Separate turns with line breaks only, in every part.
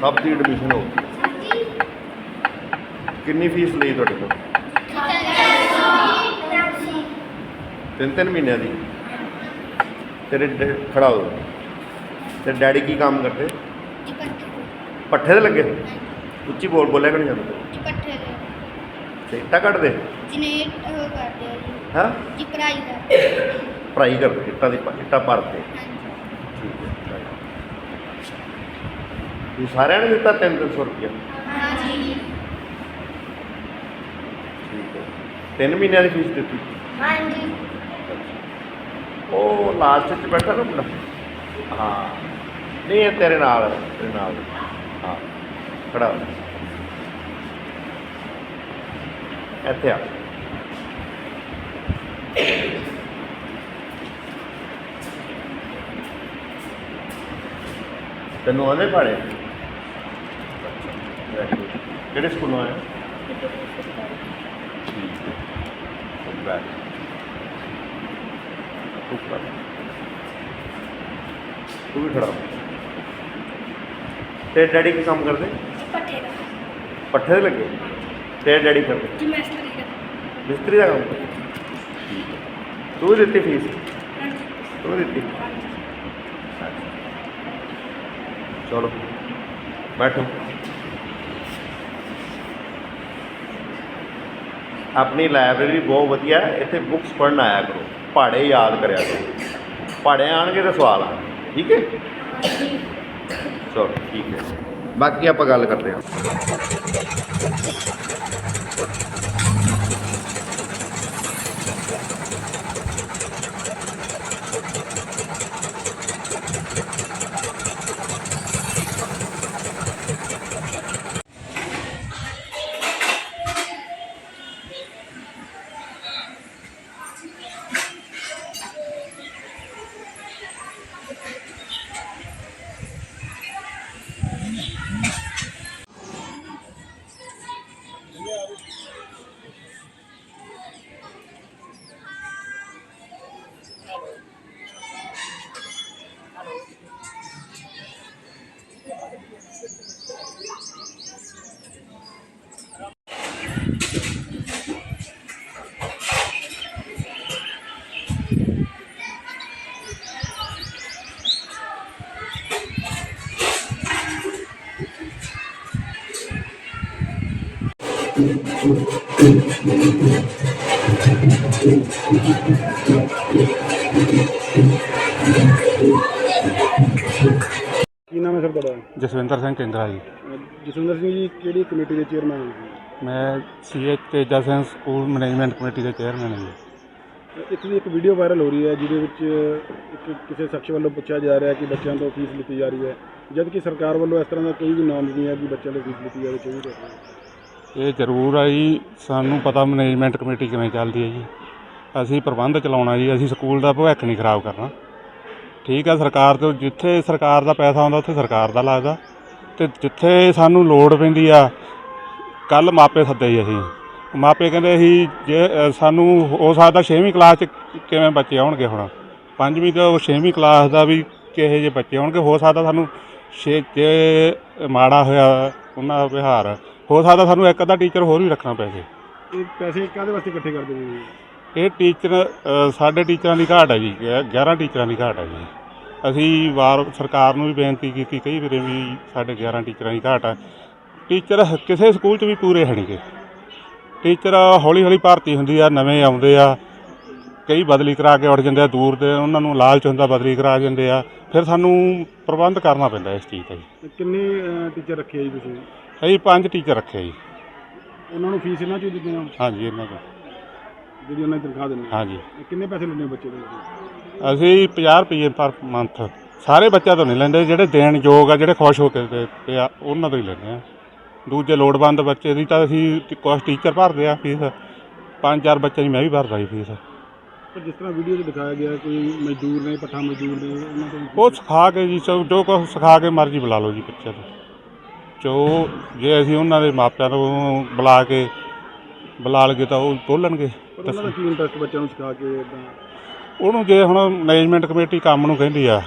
ਸਭ ਦੀ ਐਡਮਿਸ਼ਨ ਹੋ ਗਈ। ਕਿੰਨੀ ਫੀਸ ਲਈ ਤੁਹਾਡੇ ਕੋਲ? ਤਿੰਨ ਤਿੰਨ ਮਹੀਨਿਆਂ ਦੀ। ਤੇਰੇ ਡੈ- ਖੜਾ ਹੋ। ਤੇ ਡੈਡੀ ਕੀ ਕੰਮ ਕਰਦੇ? ਪੱਠੇ ਤੇ ਲੱਗੇ? ਉੱਚੀ ਬੋਲ ਬੋਲਿਆ ਕਿ ਨਹੀਂ ਜਾਂਦਾ? ਤੇ ਇੱਟਾਂ ਕੱਢਦੇ ਹਾਂ? ਭਰਾਈ ਕਰਦੇ ਇੱਟਾਂ ਦੀ ਪ- ਇੱਟਾਂ ਭਰਦੇ
ਹਾਂਜੀ
ਠੀਕ ਹੈ ਇਹ ਸਾਰਿਆਂ ਨੇ ਦਿੱਤਾ 300 ਰੁਪਇਆ
ਹਾਂਜੀ।
ਠੀਕ ਹੈ। ਤਿੰਨ ਮਹੀਨਿਆਂ ਦੀ ਫੀਸ ਦਿੱਤੀ।
ਹਾਂਜੀ।
ਉਹ ਲਾਸਟ 'ਚ ਬੈਠਾ ਨਾ ਮੁੰਡਾ। ਹਾਂ। ਨਹੀਂ ਇਹ ਤੇਰੇ ਨਾਲ ਹੈ, ਤੇਰੇ ਨਾਲ। ਹੈ। ਹਾਂ ਖੜਾ ਹੋ ਇੱਥੇ ਆ। ਤੈਨੂੰ ਆਨੇ ਪਾੜੇ ਕਿਹੜੇ ਸਕੂਲੋਂ ਆਇਆ ਠੀਕ ਹੈ ਬੈਠ ਤੂੰ ਕਰ ਤੂੰ ਵੀ ਖੜਾ ਹੋ। ਤੇ ਡੈਡੀ ਕੀ ਕੰਮ ਕਰਦੇ
ਪੱਠੇ ਦਾ
ਪੱਠੇ ਤੇ ਲੱਗੇ ਤੇ ਡੈਡੀ ਕਰਦੇ
ਜੀ ਮੈਸਟਰੀ ਦਾ
ਮਿਸਤਰੀ ਦਾ ਕੰਮ ਕਰਦੇ ਠੀਕ ਹੈ ਤੂੰ ਵੀ ਦਿੱਤੀ ਫੀਸ
ਹਾਂਜੀ
ਤੂੰ ਵੀ ਦਿੱਤੀ ਚਲੋ ਬੈਠੋ ਆਪਣੀ ਲਾਇਬ੍ਰੇਰੀ ਬਹੁਤ ਵਧੀਆ ਹੈ, ਇੱਥੇ ਬੁੱਕਸ ਪੜ੍ਹਨ ਆਇਆ ਕਰੋ, ਪਹਾੜੇ ਯਾਦ ਕਰਿਆ ਕਰੋ। ਪਹਾੜੇ ਆਣਗੇ ਤਾਂ ਸਵਾਲ ਆ, ਠੀਕ ਹੈ? ਚਲੋ, ਠੀਕ ਹੈ। ਬਾਕੀ ਆਪਾਂ ਗੱਲ ਕਰਦੇ ਹਾਂ।
ਕੀ ਨਾਮ ਹੈ ਸਰ ਤੁਹਾਡਾ?
ਜਸਵਿੰਦਰ ਸਿੰਘ ਕੇਂਦਰਾ ਜੀ।
ਜਸਵਿੰਦਰ ਸਿੰਘ ਜੀ ਕਿਹੜੀ ਕਮੇਟੀ ਦੇ ਚੇਅਰਮੈਨ ਹੋ?
ਮੈਂ CH Teja Singh school management committee ਦੇ ਚੇਅਰਮੈਨ ਹਾਂ ਜੀ।
ਇੱਥੇ ਦੀ ਇੱਕ ਵੀਡੀਓ ਵਾਇਰਲ ਹੋ ਰਹੀ ਹੈ ਜਿਹਦੇ ਵਿੱਚ ਇੱਕ ਕਿਸੇ ਸ਼ਖਸ ਵੱਲੋਂ ਪੁੱਛਿਆ ਜਾ ਰਿਹਾ ਕਿ ਬੱਚਿਆਂ ਤੋਂ ਫੀਸ ਲਿੱਤੀ ਜਾ ਰਹੀ ਹੈ। ਜਦ ਕਿ ਸਰਕਾਰ ਵੱਲੋਂ ਇਸ ਤਰ੍ਹਾਂ ਦਾ ਕੋਈ ਵੀ ਨਾਮ ਨਹੀਂ ਹੈ ਕਿ ਬੱਚਿਆਂ ਤੋਂ ਫੀਸ ਲਿੱਤੀ ਜਾਵੇ 24 ਰੁਪਏ
ਇਹ ਜ਼ਰੂਰ ਆ ਜੀ, ਸਾਨੂੰ ਪਤਾ ਮੈਨੇਜਮੈਂਟ ਕਮੇਟੀ ਕਿਵੇਂ ਚੱਲਦੀ ਹੈ ਜੀ। ਅਸੀਂ ਪ੍ਰਬੰਧ ਚਲਾਉਣਾ ਜੀ, ਅਸੀਂ ਸਕੂਲ ਦਾ ਭਵਿੱਖ ਨਹੀਂ ਖਰਾਬ ਕਰਨਾ। ਠੀਕ ਆ, ਸਰਕਾਰ ਤੋਂ ਜਿੱਥੇ ਸਰਕਾਰ ਦਾ ਪੈਸਾ ਆਉਂਦਾ, ਉੱਥੇ ਸਰਕਾਰ ਦਾ ਲੱਗਦਾ। ਤੇ ਜਿੱਥੇ ਸਾਨੂੰ ਲੋੜ ਪੈਂਦੀ ਆ ਕੱਲ ਮਾਪੇ ਸੱਦੇ ਜੀ ਅਸੀਂ। ਮਾਪੇ ਕਹਿੰਦੇ ਅਸੀਂ ਜੇ ਸਾਨੂੰ ਹੋ ਸਕਦਾ 6ਵੀਂ ਕਲਾਸ ਚ ਕਿਵੇਂ ਬੱਚੇ ਆਉਣਗੇ ਹੁਣ। ਪੰਜਵੀਂ ਤੋਂ 6ਵੀਂ ਕਲਾਸ ਦਾ ਵੀ ਕਿਹੋ ਜਿਹੇ ਬੱਚੇ ਆਉਣਗੇ, ਹੋ ਸਕਦਾ ਸਾਨੂੰ ਛੇ, ਜੇ ਮਾੜਾ ਹੋਇਆ, ਉਹਨਾਂ ਦਾ ਵਿਹਾਰ ਹੋ ਸਕਦਾ ਸਾਨੂੰ ਇੱਕ ਅੱਧਾ ਟੀਚਰ ਹੋਰ ਵੀ ਰੱਖਣਾ ਪੈ ਜੇ।
ਇਹ ਪੈਸੇ ਕਾਹਦੇ ਵਾਸਤੇ ਇਕੱਠੇ ਕਰਦੇ ਨੇ
ਇਹ ਟੀਚਰ ਅ, ਸਾਡੇ ਟੀਚਰਾਂ ਦੀ ਘਾਟ ਹੈ ਜੀ ਗਿ- 11 ਟੀਚਰਾਂ ਦੀ ਘਾਟ ਹੈ ਜੀ। ਅਸੀਂ ਵਾਰ ਸਰਕਾਰ ਨੂੰ ਵੀ ਬੇਨਤੀ ਕੀਤੀ ਕਈ ਵਾਰੀ ਵੀ ਸਾਡੇ 11 ਟੀਚਰਾਂ ਦੀ ਘਾਟ ਹੈ। ਟੀਚਰ ਹ- ਕਿਸੇ ਸਕੂਲ 'ਚ ਵੀ ਪੂਰੇ ਹੈ ਨਹੀਂਗੇ ਟੀਚਰ ਹੌਲੀ ਹੌਲੀ ਭਰਤੀ ਹੁੰਦੀ ਆ ਨਵੇਂ ਆਉਂਦੇ ਆ। ਕਈ ਬਦਲੀ ਕਰਾ ਕੇ ਉੱਠ ਜਾਂਦੇ ਆ ਦੂਰ ਦੇ ਉਹਨਾਂ ਨੂੰ ਲਾਲਚ ਹੁੰਦਾ ਬਦਲੀ ਕਰਾ ਜਾਂਦੇ ਆ। ਫਿਰ ਸਾਨੂੰ ਪ੍ਰਬੰਧ ਕਰਨਾ ਪੈਂਦਾ ਇਸ ਚੀਜ਼ ਦਾ ਜੀ
ਤੇ ਕਿੰਨੇ ਟੀਚਰ ਰੱਖੇ ਆ ਜੀ ਤੁਸੀਂ?
ਅਸੀਂ ਪੰਜ ਟੀਚਰ ਰੱਖੇ ਜੀ।
ਉਹਨਾਂ ਨੂੰ ਫੀਸ ਇਹਨਾਂ ਚੋਂ ਦਿੰਦੇ ਹੋ
ਹਾਂਜੀ ਇਹਨਾਂ ਦਾ
ਜਿਹੜੀ ਉਹਨਾਂ ਦੀ ਤਨਖਾਹ ਦਿੰਦੇ ਹੋ
ਹਾਂਜੀ।
ਇਹ ਕਿੰਨੇ ਪੈਸੇ ਲੈਂਦੇ ਹੋ ਬੱਚੇ ਦੇ?
ਅਸੀਂ 50 ਰੁਪਏ ਪਰ ਮੰਥ ਸਾਰੇ ਬੱਚਿਆਂ ਤੋਂ ਨਹੀਂ ਲੈਂਦੇ ਜਿਹੜੇ ਦੇਣ ਯੋਗ ਆ ਜਿਹੜੇ ਖੁਸ਼ ਹੋ ਕੇ ਦੇ ਆ ਉਹਨਾਂ ਤੋਂ ਹੀ ਲੈਂਦੇ ਆ। ਦੂਜੇ ਲੋੜਵੰਦ ਬੱਚੇ ਦੀ ਤਾਂ ਅਸੀਂ ਕੁਛ ਟੀਚਰ ਭਰਦੇ ਆ ਫੀਸ ਪੰਜ ਚਾਰ ਬੱਚੇ ਦੀ ਮੈਂ ਵੀ ਭਰਦਾ ਜੀ ਫੀਸ
ਪਰ ਜਿਸ ਤਰ੍ਹਾਂ ਵੀਡੀਓ 'ਚ ਦਿਖਾਇਆ ਗਿਆ ਕੋਈ ਮਜ਼ਦੂਰ ਨੇ ਪੱਠਾ ਮਜ਼ਦੂਰ ਨੇ ਉਹਨਾਂ ਤੋਂ
ਉਹ ਸਿਖਾ ਕੇ ਜੀ ਸਭ ਜੋ ਕੁਛ ਸਿਖਾ ਕੇ ਮਰਜ਼ੀ ਬੁਲਾ ਲਓ ਜੀ ਬੱਚੇ ਨੂੰ ਜੋ ਜੇ ਅਸੀਂ ਉਹਨਾਂ ਦੇ ਮਾਪਿਆਂ ਨੂੰ ਬੁਲਾ ਕੇ ਬੁਲਾ ਲਗੇ ਤਾਂ ਉਹ ਬੋਲਣਗੇ
ਪਰ ਉਹਨਾਂ ਦਾ ਕੀ ਇੰਟਰਸਟ ਬੱਚਿਆਂ ਨੂੰ ਸਿਖਾ ਕੇ ਇਦਾਂ
ਉਹਨੂੰ ਜੇ ਹੁਣ ਮੈਨੇਜਮੈਂਟ ਕਮੇਟੀ ਕੰਮ ਨੂੰ ਕਹਿੰਦੀ ਆ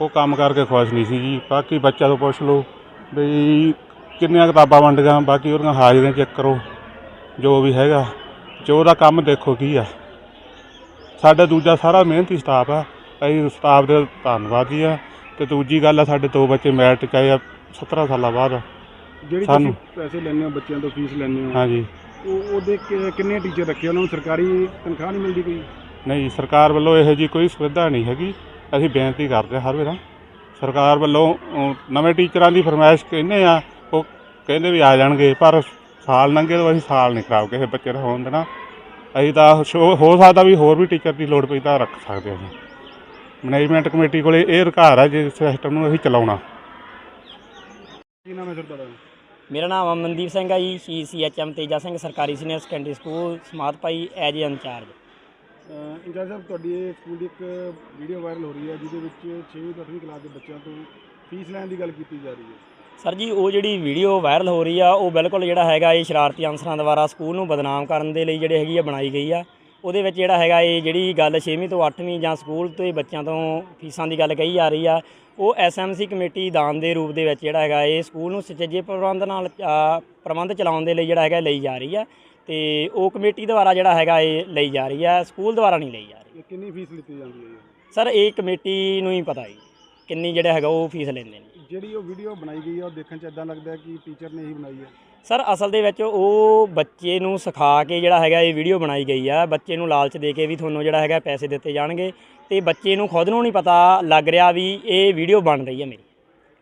ਉਹ ਕੰਮ ਕਰਕੇ ਖੁਸ਼ ਨਹੀਂ ਸੀ ਜੀ। ਬਾਕੀ ਬੱਚਿਆਂ ਤੋਂ ਪੁੱਛ ਲਓ ਵੀ ਕਿੰਨੀਆਂ ਕਿਤਾਬਾਂ ਵੰਡੀਆਂ ਬਾਕੀ ਉਹਦੀਆਂ ਹਾਜ਼ਰੀਆਂ ਚੈੱਕ ਕਰੋ ਜੋ ਵੀ ਹੈਗਾ। ਜੋ ਉਹਦਾ ਕੰਮ ਦੇਖੋ ਕੀ ਆ। ਸਾਡਾ ਦੂਜਾ ਸਾਰਾ ਮਿਹਨਤੀ ਸਟਾਫ ਆ। ਅਸੀਂ ਸਟਾਫ ਦੇ ਧੰਨਵਾਦੀ ਆ। ਤੇ ਦੂਜੀ ਗੱਲ ਆ ਸਾਡੇ ਦੋ ਬੱਚੇ ਮੈਰਿਟ 'ਚ ਆਏ ਆ। 17 ਸਾਲਾਂ ਬਾਅਦ
ਜਿਹੜੀ
ਸਾਨੂੰ-
ਤੁਸੀਂ ਪੈਸੇ ਲੈਂਦੇ ਹੋ ਬੱਚਿਆਂ ਤੋਂ ਫੀਸ ਲੈਂਦੇ ਹੋ
ਹਾਂਜੀ।
ਉਹ ਉਹਦੇ ਕਿ- ਕਿੰਨੇ ਟੀਚਰ ਰੱਖੇ? ਉਹਨਾਂ ਨੂੰ ਸਰਕਾਰੀ ਤਨਖਾਹ ਨਹੀਂ ਮਿਲਦੀ ਕੋਈ?
ਨਹੀਂ ਸਰਕਾਰ ਵੱਲੋਂ ਇਹੋ ਜੀ ਕੋਈ ਸੁਵਿਧਾ ਨਹੀਂ ਹੈਗੀ। ਅਸੀਂ ਬੇਨਤੀ ਕਰਦੇ ਹਾਂ ਹਰ ਵੇਲੇ। ਸਰਕਾਰ ਵੱਲੋਂ ਨਵੇਂ ਟੀਚਰਾਂ ਦੀ ਫਰਮਾਇਸ਼ ਕਹਿੰਦੇ ਆ ਉਹ ਕਹਿੰਦੇ ਵੀ ਆ ਜਾਣਗੇ ਪਰ ਸਾਲ ਲੰਘੇ ਤੋਂ ਅਸੀਂ ਸਾਲ ਨਹੀਂ ਖਰਾਬ ਕਿਸੇ ਬੱਚੇ ਦਾ ਹੋਣ ਦੇਣਾ। ਅਸੀਂ ਤਾਂ ਸ਼ੋ- ਹੋ ਸਕਦਾ ਵੀ ਹੋਰ ਵੀ ਟੀਚਰ ਦੀ ਲੋੜ ਪਈ ਤਾਂ ਰੱਖ ਸਕਦੇ ਹਾਂ ਮੈਨੇਜਮੈਂਟ ਕਮੇਟੀ ਕੋਲੇ ਇਹ ਅਧਿਕਾਰ ਹੈ ਜਿਸ ਸਿਸਟਮ ਨੂੰ ਅਸੀਂ ਚਲਾਉਣਾ।
ਕੀ ਨਾਮ ਹੈ ਸਰ ਤੁਹਾਡਾ?
ਮੇਰਾ ਨਾਮ ਅਮਨਦੀਪ ਸਿੰਘ ਹੈ ji C C H M Teja Singh ਸਰਕਾਰੀ ਸੀਨੀਅਰ ਸੈਕੰਡਰੀ ਸਕੂਲ ਸਮਾਤ ਭਾਈ ਐਜ ਇੰਚਾਰਜ।
ਇੰਚਾਰਜ ਸਾਹਿਬ ਤੁਹਾਡੀ ਇਹ ਸਕੂਲ ਦੀ ਇੱਕ ਵੀਡੀਓ ਵਾਇਰਲ ਹੋ ਰਹੀ ਹੈ ਜਿਹਦੇ ਵਿੱਚ 6ਵੀਂ ਤੋਂ 8ਵੀਂ ਕਲਾਸ ਦੇ ਬੱਚਿਆਂ ਤੋਂ ਫੀਸ ਲੈਣ ਦੀ ਗੱਲ ਕੀਤੀ ਜਾ ਰਹੀ ਹੈ।
ਸਰ ਜੀ ਉਹ ਜਿਹੜੀ ਵੀਡੀਓ ਵਾਇਰਲ ਹੋ ਰਹੀ ਆ ਉਹ ਬਿਲਕੁਲ ਜਿਹੜਾ ਹੈਗਾ ਇਹ ਸ਼ਰਾਰਤੀ ਅਨਸਰਾਂ ਦੁਆਰਾ ਸਕੂਲ ਨੂੰ ਬਦਨਾਮ ਕਰਨ ਦੇ ਲਈ ਜਿਹੜੇ ਹੈਗੀ ਆ ਬਣਾਈ ਗਈ ਆ। ਉਹਦੇ ਵਿੱਚ ਜਿਹੜਾ ਹੈਗਾ ਇਹ ਜਿਹੜੀ ਗੱਲ 6ਵੀਂ ਤੋਂ 8ਵੀਂ ਜਾਂ ਸਕੂਲ ਤੋਂ ਬੱਚਿਆਂ ਤੋਂ ਫੀਸਾਂ ਦੀ ਗੱਲ ਕਹੀ ਜਾ ਰਹੀ ਆ ਉਹ ਐਸਐਮਸੀ ਕਮੇਟੀ ਦਾਨ ਦੇ ਰੂਪ ਦੇ ਵਿੱਚ ਜਿਹੜਾ ਹੈਗਾ ਇਹ ਸਕੂਲ ਨੂੰ ਸੁਚੱਜੇ ਪ੍ਰਬੰਧ ਨਾਲ ਪ੍ਰਬੰਧ ਚਲਾਉਣ ਦੇ ਲਈ ਜਿਹੜਾ ਹੈਗਾ ਲਈ ਜਾ ਰਹੀ ਆ ਤੇ ਉਹ ਕਮੇਟੀ ਦੁਆਰਾ ਜਿਹੜਾ ਹੈਗਾ ਇਹ ਲਈ ਜਾ ਰਹੀ ਆ ਸਕੂਲ ਦੁਆਰਾ ਨਹੀਂ ਲਈ ਜਾ ਰਹੀ
ਕਿੰਨੀ ਫੀਸ ਲਿੱਤੀ ਜਾਂਦੀ ਹੈ?
ਸਰ ਇਹ ਕਮੇਟੀ ਨੂੰ ਹੀ ਪਤਾ ਜੀ ਕਿੰਨੀ ਜਿਹੜਾ ਹੈਗਾ ਉਹ ਫੀਸ ਲੈਂਦੇ ਨੇ
ਜਿਹੜੀ ਉਹ ਵੀਡੀਓ ਬਣਾਈ ਗਈ ਹੈ ਉਹ ਦੇਖਣ 'ਚ ਇਦਾਂ ਲੱਗਦਾ ਹੈ ਕਿ ਟੀਚਰ ਨੇ ਹੀ ਬਣਾਈ ਹੈ
ਸਰ ਅਸਲ ਦੇ ਵਿੱਚ ਉਹ ਬੱਚੇ ਨੂੰ ਸਿਖਾ ਕੇ ਜਿਹੜਾ ਹੈਗਾ ਇਹ ਵੀਡੀਓ ਬਣਾਈ ਗਈ ਆ। ਬੱਚੇ ਨੂੰ ਲਾਲਚ ਦੇ ਕੇ ਵੀ ਤੁਹਾਨੂੰ ਜਿਹੜਾ ਹੈਗਾ ਪੈਸੇ ਦਿੱਤੇ ਜਾਣਗੇ ਤੇ ਬੱਚੇ ਨੂੰ ਖੁਦ ਨੂੰ ਨਹੀਂ ਪਤਾ ਲੱਗ ਰਿਹਾ ਵੀ ਇਹ ਵੀਡੀਓ ਬਣ ਰਹੀ ਹੈ ਮੇਰੀ।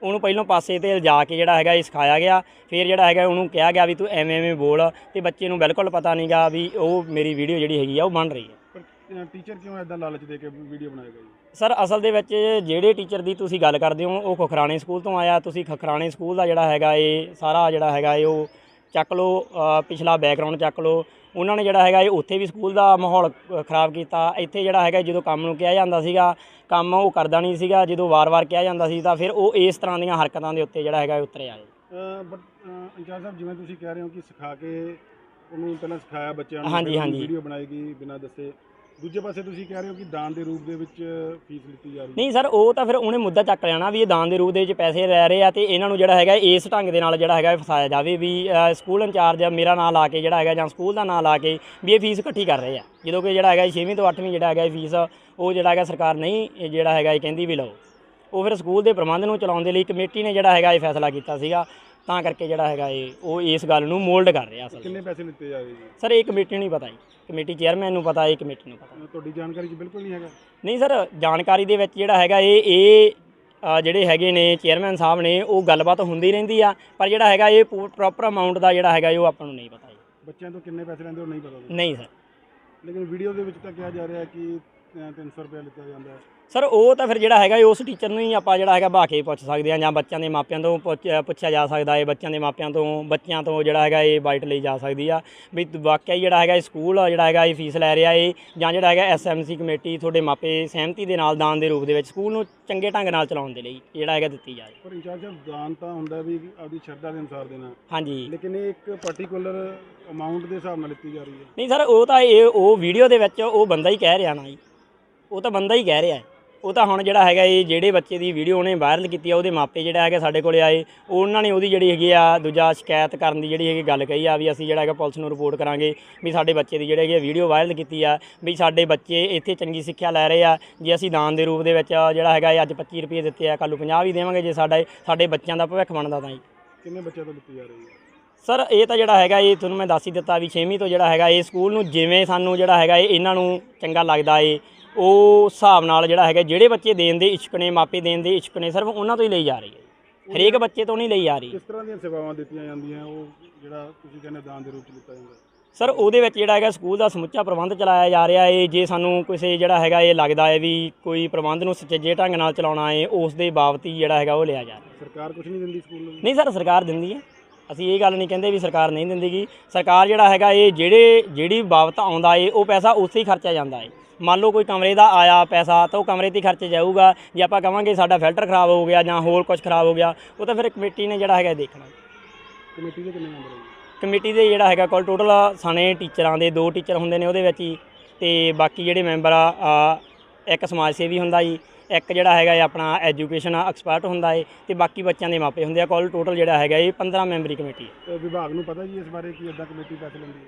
ਉਹਨੂੰ ਪਹਿਲਾਂ ਪਾਸੇ ਤੇ ਲਿਜਾ ਕੇ ਜਿਹੜਾ ਹੈਗਾ ਇਹ ਸਿਖਾਇਆ ਗਿਆ। ਫਿਰ ਜਿਹੜਾ ਹੈਗਾ ਉਹਨੂੰ ਕਿਹਾ ਗਿਆ ਵੀ ਤੂੰ ਐਵੇਂ ਐਵੇਂ ਬੋਲ ਤੇ ਬੱਚੇ ਨੂੰ ਬਿਲਕੁਲ ਪਤਾ ਨਹੀਂਗਾ ਵੀ ਉਹ ਮੇਰੀ ਵੀਡੀਓ ਜਿਹੜੀ ਹੈਗੀ ਆ ਉਹ ਬਣ ਰਹੀ ਹੈ
ਪਰ ਟੀਚਰ ਕਿਉਂ ਇਦਾਂ ਲਾਲਚ ਦੇ ਕੇ ਵੀਡੀਓ ਬਣਾਏਗਾ ਜੀ?
ਸਰ ਅਸਲ ਦੇ ਵਿੱਚ ਜਿਹੜੇ ਟੀਚਰ ਦੀ ਤੁਸੀਂ ਗੱਲ ਕਰਦੇ ਹੋ ਉਹ ਖਖਰਾਣੇ ਸਕੂਲ ਤੋਂ ਆਇਆ। ਤੁਸੀਂ ਖਖਰਾਣੇ ਸਕੂਲ ਦਾ ਜਿਹੜਾ ਹੈਗਾ ਇਹ ਸਾਰਾ ਜਿਹੜਾ ਹੈਗਾ ਇਹ ਉਹ ਚੱਕ ਲਓ ਪਿਛਲਾ ਬੈਕਗ੍ਰਾਉਂਡ ਚੱਕ ਲਓ। ਉਹਨਾਂ ਨੇ ਜਿਹੜਾ ਹੈਗਾ ਇਹ ਉੱਥੇ ਵੀ ਸਕੂਲ ਦਾ ਮਾਹੌਲ ਖਰਾਬ ਕੀਤਾ। ਇੱਥੇ ਜਿਹੜਾ ਹੈਗਾ ਜਦੋਂ ਕੰਮ ਨੂੰ ਕਿਹਾ ਜਾਂਦਾ ਸੀਗਾ ਕੰਮ ਉਹ ਕਰਦਾ ਨਹੀਂ ਸੀਗਾ। ਜਦੋਂ ਵਾਰ-ਵਾਰ ਕਿਹਾ ਜਾਂਦਾ ਸੀ ਤਾਂ ਫਿਰ ਉਹ ਇਸ ਤਰ੍ਹਾਂ ਦੀਆਂ ਹਰਕਤਾਂ ਦੇ ਉੱਤੇ ਜਿਹੜਾ ਹੈਗਾ ਉਤਰਿਆ ਹੈ
ਬਟ ਇੰਚਾਰਜ ਸਾਹਿਬ ਜਿਵੇਂ ਤੁਸੀਂ ਕਹਿ ਰਹੇ ਹੋ ਕਿ ਸਿਖਾ ਕੇ ਉਹਨੂੰ ਪਹਿਲਾਂ ਸਿਖਾਇਆ ਬੱਚਿਆਂ ਨੂੰ। ਵੀਡੀਓ ਬਣਾਏਗੀ ਬਿਨਾਂ ਦੱਸੇ। ਦੂਜੇ ਪਾਸੇ ਤੁਸੀਂ ਕਹਿ ਰਹੇ ਹੋ ਕਿ ਦਾਨ ਦੇ ਰੂਪ ਦੇ ਵਿੱਚ ਫੀਸ ਲਿੱਤੀ ਜਾ ਰਹੀ ਹੈ।
ਨਹੀਂ ਸਰ ਉਹ ਤਾਂ ਫਿਰ ਉਹਨੇ ਮੁੱਦਾ ਚੱਕ ਲੈਣਾ ਵੀ ਇਹ ਦਾਨ ਦੇ ਰੂਪ ਦੇ ਵਿੱਚ ਪੈਸੇ ਲੈ ਰਹੇ ਆ ਤੇ ਇਹਨਾਂ ਨੂੰ ਜਿਹੜਾ ਹੈਗਾ ਇਸ ਢੰਗ ਦੇ ਨਾਲ ਜਿਹੜਾ ਹੈਗਾ ਫਸਾਇਆ ਜਾਵੇ ਵੀ ਸਕੂਲ ਇੰਚਾਰਜ ਮੇਰਾ ਨਾਂ ਲਾ ਕੇ ਜਿਹੜਾ ਹੈਗਾ ਜਾਂ ਸਕੂਲ ਦਾ ਨਾਂ ਲਾ ਕੇ ਵੀ ਇਹ ਫੀਸ ਇਕੱਠੀ ਕਰ ਰਹੇ ਆ। ਜਦੋਂ ਕਿ ਜਿਹੜਾ ਹੈਗਾ 6ਵੀਂ ਤੋਂ 8ਵੀਂ ਜਿਹੜਾ ਹੈਗਾ ਫੀਸ ਉਹ ਜਿਹੜਾ ਹੈਗਾ ਸਰਕਾਰ ਨਹੀਂ ਇਹ ਜਿਹੜਾ ਹੈਗਾ ਇਹ ਕਹਿੰਦੀ ਵੀ ਲਓ। ਉਹ ਫਿਰ ਸਕੂਲ ਦੇ ਪ੍ਰਬੰਧ ਨੂੰ ਚਲਾਉਣ ਦੇ ਲਈ ਕਮੇਟੀ ਨੇ ਜਿਹੜਾ ਹੈਗਾ ਇਹ ਫੈਸਲਾ ਕੀਤਾ ਸੀਗਾ ਤਾਂ ਕਰਕੇ ਜਿਹੜਾ ਹੈਗਾ ਇਹ ਉਹ ਇਸ ਗੱਲ ਨੂੰ ਮੋਲਡ ਕਰ ਰਿਹਾ ਅਸਲ
ਕਿੰਨੇ ਪੈਸੇ ਲਿੱਤੇ ਜਾ ਰਹੇ ਜੀ?
ਸਰ ਇਹ ਕਮੇਟੀ ਨੂੰ ਨਹੀਂ ਪਤਾ ਜੀ। ਕਮੇਟੀ ਚੇਅਰਮੈਨ ਨੂੰ ਪਤਾ ਇਹ ਕਮੇਟੀ ਨੂੰ ਪਤਾ।
ਤੁਹਾਡੀ ਜਾਣਕਾਰੀ 'ਚ ਬਿਲਕੁਲ ਨਹੀਂ ਹੈਗਾ?
ਨਹੀਂ ਸਰ ਜਾਣਕਾਰੀ ਦੇ ਵਿੱਚ ਜਿਹੜਾ ਹੈਗਾ ਇਹ ਇਹ ਅ, ਜਿਹੜੇ ਹੈਗੇ ਨੇ ਚੇਅਰਮੈਨ ਸਾਹਿਬ ਨੇ ਉਹ ਗੱਲਬਾਤ ਹੁੰਦੀ ਰਹਿੰਦੀ ਆ ਪਰ ਜਿਹੜਾ ਹੈਗਾ ਇਹ ਪ੍ਰੋਪਰ ਅਮਾਉਂਟ ਦਾ ਜਿਹੜਾ ਹੈਗਾ ਇਹ ਉਹ ਆਪਾਂ ਨੂੰ ਨਹੀਂ ਪਤਾ ਜੀ।
ਬੱਚਿਆਂ ਤੋਂ ਕਿੰਨੇ ਪੈਸੇ ਲੈਂਦੇ ਉਹ ਨਹੀਂ ਪਤਾ ਤੁਹਾਨੂੰ।
ਨਹੀਂ ਸਰ।
ਲੇਕਿਨ ਵੀਡੀਓ ਦੇ ਵਿੱਚ ਤਾਂ ਕਿਹਾ ਜਾ ਰਿਹਾ ਕਿ ਅਹ 300 ਰੁਪਏ ਲਿੱਤਾ ਜਾਂਦਾ ਹੈ।
ਸਰ ਉਹ ਤਾਂ ਫਿਰ ਜਿਹੜਾ ਹੈਗਾ ਉਸ ਟੀਚਰ ਨੂੰ ਹੀ ਆਪਾਂ ਜਿਹੜਾ ਹੈਗਾ ਬਹਾ ਕੇ ਪੁੱਛ ਸਕਦੇ ਆ ਜਾਂ ਬੱਚਿਆਂ ਦੇ ਮਾਪਿਆਂ ਤੋਂ ਪੁੱਛ- ਪੁੱਛਿਆ ਜਾ ਸਕਦਾ ਹੈ। ਬੱਚਿਆਂ ਦੇ ਮਾਪਿਆਂ ਤੋਂ ਬੱਚਿਆਂ ਤੋਂ ਜਿਹੜਾ ਹੈਗਾ ਇਹ ਬਾਈਟ ਲਈ ਜਾ ਸਕਦੀ ਆ। ਵੀ ਵਾਕਿਆ ਹੀ ਜਿਹੜਾ ਹੈਗਾ ਇਹ ਸਕੂਲ ਜਿਹੜਾ ਹੈਗਾ ਇਹ ਫੀਸ ਲੈ ਰਿਹਾ ਇਹ ਜਾਂ ਜਿਹੜਾ ਹੈਗਾ ਐਸਐਮਸੀ ਕਮੇਟੀ ਤੁਹਾਡੇ ਮਾਪੇ ਸਹਿਮਤੀ ਦੇ ਨਾਲ ਦਾਨ ਦੇ ਰੂਪ ਦੇ ਵਿੱਚ ਸਕੂਲ ਨੂੰ ਚੰਗੇ ਢੰਗ ਨਾਲ ਚਲਾਉਣ ਦੇ ਲਈ ਜਿਹੜਾ ਹੈਗਾ ਦਿੱਤੀ ਜਾਏ
ਪਰ ਇੰਚਾਰਜ ਦਾਨ ਤਾਂ ਹੁੰਦਾ ਵੀ ਆਪਦੀ ਸ਼ਰਧਾ ਦੇ ਅਨੁਸਾਰ ਦੇਣਾ।
ਹਾਂਜੀ।
ਲੇਕਿਨ ਇਹ ਇੱਕ ਪਾਰਟਿਕੂਲਰ ਅਮਾਉਂਟ ਦੇ ਹਿਸਾਬ ਨਾਲ ਲਿੱਤੀ ਜਾ ਰਹੀ ਹੈ।
ਨਹੀਂ ਸਰ ਉਹ ਤਾਂ ਇਹ ਉਹ ਵੀਡੀਓ ਦੇ ਵਿੱਚ ਉਹ ਬੰਦਾ ਹੀ ਕਹਿ ਰਿਹਾ ਨਾ ਜੀ। ਉਹ ਤਾਂ ਬੰਦਾ ਹੀ ਕਹਿ ਰਿਹਾ ਹੈ। ਉਹ ਤਾਂ ਹੁਣ ਜਿਹੜਾ ਹੈਗਾ ਇਹ ਜਿਹੜੇ ਬੱਚੇ ਦੀ ਵੀਡੀਓ ਉਹਨੇ ਵਾਇਰਲ ਕੀਤੀ ਆ ਉਹਦੇ ਮਾਪੇ ਜਿਹੜਾ ਹੈਗਾ ਸਾਡੇ ਕੋਲੇ ਆਏ ਉਹਨਾਂ ਨੇ ਉਹਦੀ ਜਿਹੜੀ ਹੈਗੀ ਆ ਦੂਜਾ ਸ਼ਿਕਾਇਤ ਕਰਨ ਦੀ ਜਿਹੜੀ ਹੈਗੀ ਗੱਲ ਕਹੀ ਆ ਵੀ ਅਸੀਂ ਜਿਹੜਾ ਹੈਗਾ ਪੁਲਿਸ ਨੂੰ ਰਿਪੋਰਟ ਕਰਾਂਗੇ ਵੀ ਸਾਡੇ ਬੱਚੇ ਦੀ ਜਿਹੜੀ ਹੈਗੀ ਵੀਡੀਓ ਵਾਇਰਲ ਕੀਤੀ ਆ ਵੀ ਸਾਡੇ ਬੱਚੇ ਇੱਥੇ ਚੰਗੀ ਸਿੱਖਿਆ ਲੈ ਰਹੇ ਆ ਜੇ ਅਸੀਂ ਦਾਨ ਦੇ ਰੂਪ ਦੇ ਵਿੱਚ ਜਿਹੜਾ ਹੈਗਾ ਇਹ ਅੱਜ 25 ਰੁਪਏ ਦਿੱਤੇ ਆ ਕੱਲ੍ਹ ਨੂੰ 50 ਵੀ ਦੇਵਾਂਗੇ ਜੇ ਸਾਡਾ ਸਾਡੇ ਬੱਚਿਆਂ ਦਾ ਭਵਿੱਖ ਬਣਦਾ ਤਾਂ ਜੀ।
ਕਿੰਨੇ ਬੱਚਿਆਂ ਤੋਂ ਲਿੱਤੀ ਜਾ ਰਹੀ ਹੈ?
ਸਰ ਇਹ ਤਾਂ ਜਿਹੜਾ ਹੈਗਾ ਇਹ ਤੁਹਾਨੂੰ ਮੈਂ ਦੱਸ ਹੀ ਦਿੱਤਾ ਵੀ 6ਵੀਂ ਤੋਂ ਜਿਹੜਾ ਹੈਗਾ ਇਹ ਸਕੂਲ ਨੂੰ ਜਿਵੇਂ ਸਾਨੂੰ ਜਿਹੜਾ ਹੈਗਾ ਇਹ ਇਹਨਾਂ ਨੂੰ ਚੰਗਾ ਲੱਗਦਾ ਏ ਉਹ ਹਿਸਾਬ ਨਾਲ ਜਿਹੜਾ ਹੈਗਾ ਜਿਹੜੇ ਬੱਚੇ ਦੇਣ ਦੇ ਇਛੁਕ ਨੇ ਮਾਪੇ ਦੇਣ ਦੇ ਇਛੁਕ ਨੇ ਸਿਰਫ ਉਹਨਾਂ ਤੋਂ ਹੀ ਲਈ ਜਾ ਰਹੀ ਹੈ। ਹਰੇਕ ਬੱਚੇ ਤੋਂ ਨਹੀਂ ਲਈ ਜਾ ਰਹੀ।
ਕਿਸ ਤਰ੍ਹਾਂ ਦੀਆਂ ਸੇਵਾਵਾਂ ਦਿੱਤੀਆਂ ਜਾਂਦੀਆਂ ਉਹ ਜਿਹੜਾ ਤੁਸੀਂ ਕਹਿੰਦੇ ਦਾਨ ਦੇ ਰੂਪ 'ਚ ਲਿੱਤਾ ਜਾਂਦਾ?
ਸਰ ਉਹਦੇ ਵਿੱਚ ਜਿਹੜਾ ਹੈਗਾ ਸਕੂਲ ਦਾ ਸਮੁੱਚਾ ਪ੍ਰਬੰਧ ਚਲਾਇਆ ਜਾ ਰਿਹਾ ਏ। ਜੇ ਸਾਨੂੰ ਕਿਸੇ ਜਿਹੜਾ ਹੈਗਾ ਇਹ ਲੱਗਦਾ ਹੈ ਵੀ ਕੋਈ ਪ੍ਰਬੰਧ ਨੂੰ ਸੁਚੱਜੇ ਢੰਗ ਨਾਲ ਚਲਾਉਣਾ ਏ ਉਸ ਦੇ ਬਾਬਤ ਹੀ ਜਿਹੜਾ ਹੈਗਾ ਉਹ ਲਿਆ ਜਾ ਰਿਹਾ।
ਸਰਕਾਰ ਕੁਝ ਨਹੀਂ ਦਿੰਦੀ ਸਕੂਲ ਨੂੰ?
ਨਹੀਂ ਸਰ ਸਰਕਾਰ ਦਿੰਦੀ ਹੈ ਅਸੀਂ ਇਹ ਗੱਲ ਨਹੀਂ ਕਹਿੰਦੇ ਵੀ ਸਰਕਾਰ ਨਹੀਂ ਦਿੰਦੀਗੀ। ਸਰਕਾਰ ਜਿਹੜਾ ਹੈਗਾ ਇਹ ਜਿਹੜੇ ਜਿਹੜੀ ਬਾਬਤ ਆਉਂਦਾ ਏ ਉਹ ਪੈਸਾ ਉਸੇ ਹੀ ਖਰਚਿਆ ਜਾਂਦਾ ਏ। ਮੰਨ ਲਓ ਕੋਈ ਕਮਰੇ ਦਾ ਆਇਆ ਪੈਸਾ ਤਾਂ ਉਹ ਕਮਰੇ ਤੇ ਖਰਚ ਜਾਊਗਾ। ਜੇ ਆਪਾਂ ਕਹਾਂਗੇ ਸਾਡਾ ਫਿਲਟਰ ਖਰਾਬ ਹੋ ਗਿਆ ਜਾਂ ਹੋਰ ਕੁਝ ਖਰਾਬ ਹੋ ਗਿਆ ਉਹ ਤਾਂ ਫਿਰ ਕਮੇਟੀ ਨੇ ਜਿਹੜਾ ਹੈਗਾ ਦੇਖਣਾ।
ਕਮੇਟੀ ਦੇ ਕਿੰਨੇ ਮੈਂਬਰ ਹੈ
ਕਮੇਟੀ ਦੇ ਜਿਹੜਾ ਹੈਗਾ ਕੋਲ ਟੋਟਲ ਸਣੇ ਟੀਚਰਾਂ ਦੇ ਦੋ ਟੀਚਰ ਹੁੰਦੇ ਨੇ ਉਹਦੇ ਵਿੱਚ ਹੀ ਤੇ ਬਾਕੀ ਜਿਹੜੇ ਮੈਂਬਰ ਆ ਇੱਕ ਸਮਾਜ ਸੇਵੀ ਹੁੰਦਾ ਜੀ ਇੱਕ ਜਿਹੜਾ ਹੈਗਾ ਇਹ ਆਪਣਾ ਐਜੂਕੇਸ਼ਨ ਐਕਸਪਰਟ ਹੁੰਦਾ ਏ ਤੇ ਬਾਕੀ ਬੱਚਿਆਂ ਦੇ ਮਾਪੇ ਹੁੰਦੇ ਆ। ਕੋਲ ਟੋਟਲ ਜਿਹੜਾ ਹੈਗਾ ਇਹ 15 ਮੈਂਬਰੀ ਕਮੇਟੀ
ਵਿਭਾਗ ਨੂੰ ਪਤਾ ਜੀ ਇਸ ਬਾਰੇ ਕੀ ਅੱਧਾ ਕਮੇਟੀ ਪੈਸੇ ਲੈਂਦੀ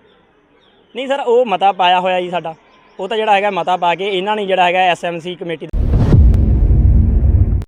ਨਹੀਂ ਸਰ ਉਹ ਮਤਾ ਪਾਇਆ ਹੋਇਆ ਜੀ ਸਾਡਾ। ਉਹ ਤਾਂ ਜਿਹੜਾ ਹੈਗਾ ਮਤਾ ਪਾ ਕੇ ਇਹਨਾਂ ਨੇ ਜਿਹੜਾ ਹੈਗਾ ਐਸਐਮਸੀ ਕਮੇਟੀ